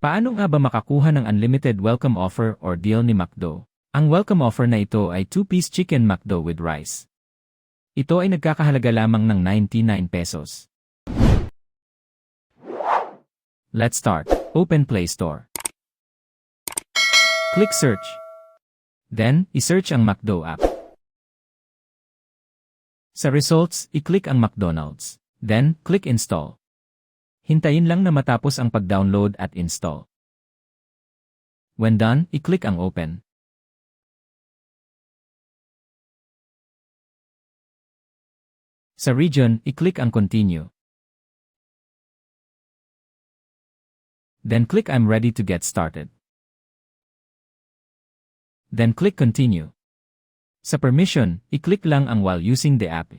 Paano nga ba makakuha ng unlimited welcome offer or deal ni McDo? Ang welcome offer na ito ay 2-piece chicken McDo with rice. Ito ay nagkakahalaga lamang ng 99 pesos. Let's start. Open Play Store. Click Search. Then, i-search ang McDo app. Sa results, i-click ang McDonald's. Then, click Install. Hintayin lang na matapos ang pag-download at install. When done, i-click ang Open. Sa region, i-click ang Continue. Then click I'm ready to get started. Then click Continue. Sa permission, i-click lang ang while using the app.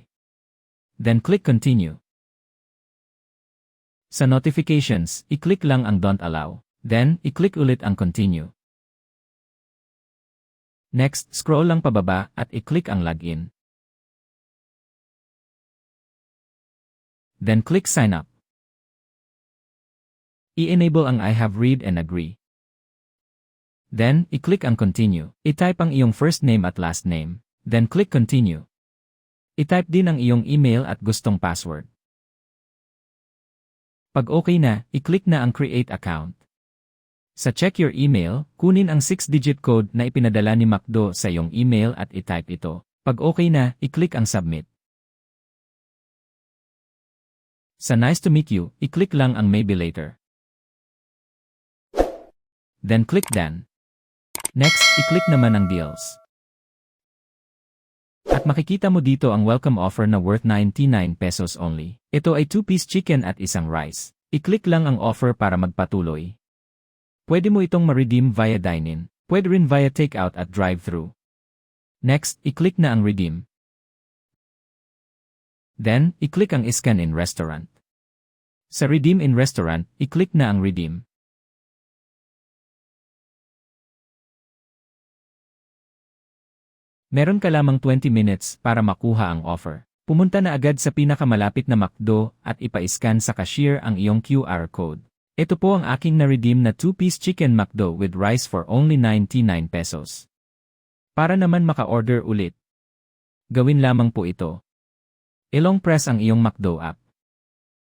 Then click Continue. Sa notifications, i-click lang ang Don't Allow. Then, i-click ulit ang Continue. Next, scroll lang pababa at i-click ang Login. Then click Sign Up. I-enable ang I have read and agree. Then, i-click ang Continue. I-type ang iyong first name at last name. Then click Continue. I-type din ang iyong email at gustong password. Pag okay na, i-click na ang Create Account. Sa Check Your Email, kunin ang 6-digit code na ipinadala ni McDo sa iyong email at i-type ito. Pag okay na, i-click ang Submit. Sa Nice to meet you, i-click lang ang Maybe Later. Then click Done. Next, i-click naman ang Deals. At makikita mo dito ang welcome offer na worth 99 pesos only. Ito ay 2-piece chicken at isang rice. I-click lang ang offer para magpatuloy. Pwede mo itong ma-redeem via dine-in. Pwede rin via takeout at drive-thru. Next, i-click na ang redeem. Then, i-click ang scan in restaurant. Sa redeem in restaurant, i-click na ang redeem. Meron ka lamang 20 minutes para makuha ang offer. Pumunta na agad sa pinakamalapit na McDo at ipa-scan sa cashier ang iyong QR code. Ito po ang aking na-redeem na 2-piece chicken McDo with rice for only 99 pesos. Para naman maka-order ulit. Gawin lamang po ito. Ilong press ang iyong McDo app.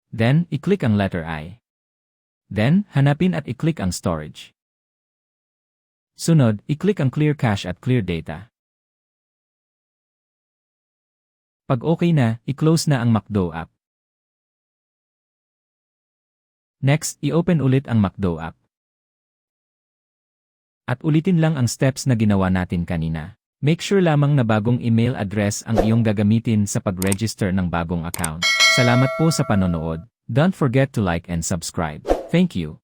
Then, i-click ang letter I. Then, hanapin at i-click ang storage. Sunod, i-click ang clear cache at clear data. Pag okay na, i-close na ang McDo app. Next, i-open ulit ang McDo app. At ulitin lang ang steps na ginawa natin kanina. Make sure lamang na bagong email address ang iyong gagamitin sa pag-register ng bagong account. Salamat po sa panonood. Don't forget to like and subscribe. Thank you.